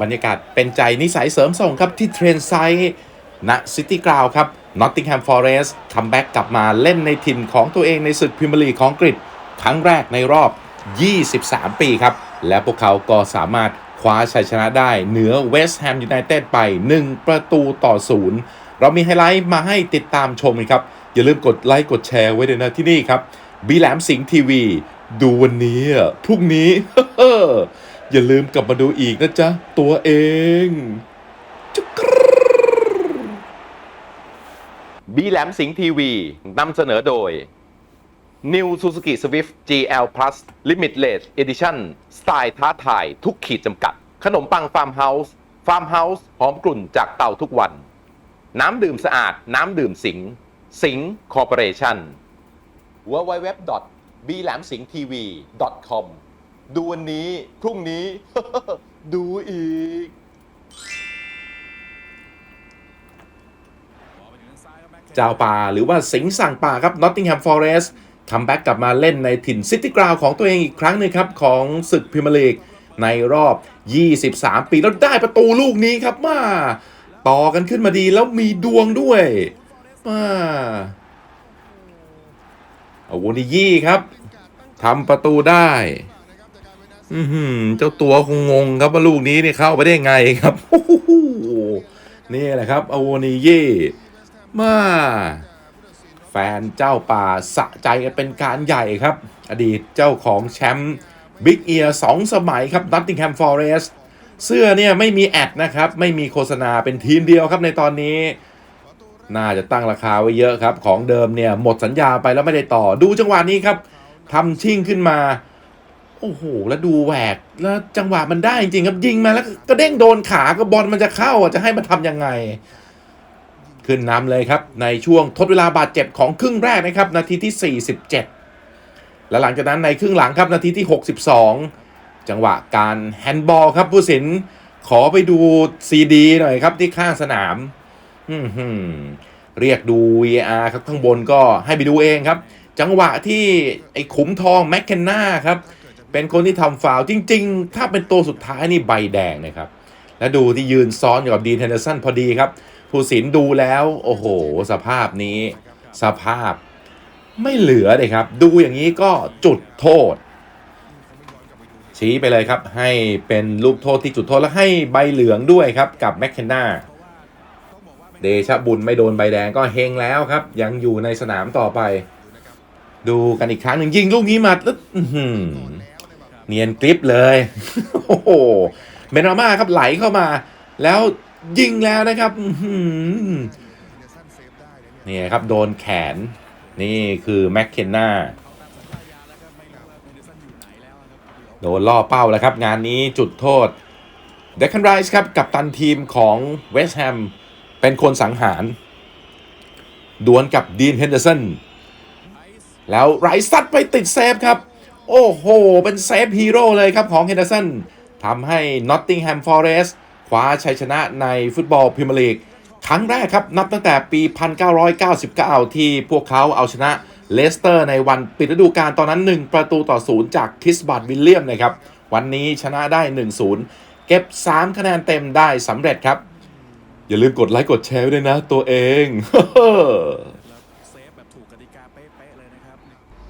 บรรยากาศเป็นใจนิสัยเสริมส่งครับที่เทรนไซด์ณซิตี้กราวครับ Nottingham Forest คัมแบ็กกลับมาเล่นในถิ่นของตัวเองในศึกพรีเมียร์ลีกของอังกฤษครั้งแรกในรอบ 23 ปีครับ และพวกเขาก็สามารถคว้าชัยชนะได้เหนือเวสต์แฮมยูไนเต็ดไป 1 ประตูต่อศูนย์เรามีไฮไลท์มาให้ติดตามชมครับ อย่าลืมกดไลค์กดแชร์ไว้ด้วยนะที่นี่ครับบีแหลมสิงห์ทีวี ดูวันนี้ พรุ่งนี้ อย่าลืมกลับมาดูอีกนะจ๊ะ ตัวเองจุกบีแหลมสิงห์ทีวีนำเสนอโดย New Suzuki Swift GL Plus Limitless Edition สไตล์ท้าทายทุกขีดจำกัด ขนมปังฟาร์มเฮาส์ฟาร์มเฮาส์หอมกลุ่นจากเตาทุกวัน น้ำดื่มสะอาด น้ำดื่มสิงห์สิงห์คอร์ปอเรชั่น w w w b l a m s i n g t v com ดูวันนี้ พรุ่งนี้ ดูอีก เจ้าป่าหรือว่าสิงห์สั่งป่าครับ Nottingham Forest คัมแบ็กกลับมาเล่นในถิ่นซิตี้กราวของตัวเองอีกครั้งหนึ่งครับ ของศึกพรีเมียร์ลีกในรอบ 23 ปี แล้วได้ประตูลูกนี้ครับมาต่อกันขึ้นมาดีแล้วมีดวงด้วยมาเอาวนิยี่ครับทำประตูได้ อือหือเจ้าตัวคงงงครับว่าลูกนี้เนี่ยเข้าไปได้ไงครับโอ้โหนี่แหละครับอโวนิยี่มาแฟนเจ้าป่าสะใจกันเป็นการใหญ่ครับ อดีตเจ้าของแชมป์บิ๊กเอียสองสมัยครับ Nottingham Forest เสื้อเนี่ยไม่มีแอดนะครับ ไม่มีโฆษณาเป็นทีมเดียวครับในตอนนี้ น่าจะตั้งราคาไว้เยอะครับ ของเดิมเนี่ยหมดสัญญาไปแล้วไม่ได้ต่อดูจังหวะนี้ครับทำชิ่งขึ้นมา โอ้โห แล้วดูแหวก แล้วจังหวะมันได้จริงครับ ยิงมาแล้วก็เด้งโดนขาก็บอลมันจะเข้าจะให้มันทำยังไง ขึ้นนำเลยครับ ในช่วงทดเวลาบาดเจ็บของครึ่งแรกนะครับ นาทีที่ 47 และหลังจากนั้นในครึ่งหลังครับ นาทีที่ 62 จังหวะการแฮนด์บอลครับ ผู้สินขอไปดูซีดีหน่อยครับที่ข้างสนามเรียกดู VR ครับข้างบนก็ให้ไปดูเองครับ จังหวะที่ไอ้ขุมทองแมคเคนนาครับ เป็นคนที่ทำฟาวจริง ๆ ถ้าเป็นตัวสุดท้ายนี่ใบแดงนะครับ แล้วดูที่ยืนซ้อนอยู่กับดีนเฮนเดอร์สันพอดีครับผู้สินดูแล้ว โอ้โห สภาพนี้ สภาพไม่เหลือเลยครับ ดูอย่างนี้ก็จุดโทษ ชี้ไปเลยครับ ให้เป็นลูกโทษที่จุดโทษแล้วให้ใบเหลืองด้วยครับกับแมคเคนนาเดชะบุญไม่โดนใบแดงก็เฮงแล้วครับ ยังอยู่ในสนามต่อไป ดูกันอีกครั้งหนึ่งยิงลูกนี้มาแล้ว เนียนกริปเลย โอ้โหเบนราม่าครับไหลเข้ามา แล้วยิงแล้วนะครับนี่ครับโดนแขน นี่คือแม็กเคนนาโดนล่อเป้าแล้วครับ งานนี้จุดโทษเดคันไรส์ครับ กับตันทีมของเวสต์แฮมเป็นคนสังหาร ดวลกับดีนเฮนเดอร์สันแล้วไรซัดไปติดเซฟครับ โอ้โห เป็นเซฟฮีโร่เลยครับของเฮนเดอร์สันทำให้ Nottingham Forest คว้าชัยชนะในฟุตบอลพรีเมียร์ลีกครั้งแรกครับ นับตั้งแต่ปี 1999 ที่พวกเขาเอาชนะเลสเตอร์ในวันปิดฤดูกาลตอนนั้น 1 ประตูต่อ 0 จากคิสบัตวิลเลียมนะครับ วันนี้ชนะได้ 1-0 เก็บ 3 คะแนนเต็มได้สำเร็จครับ อย่าลืมกดไลค์กดแชร์ด้วยนะตัวเอง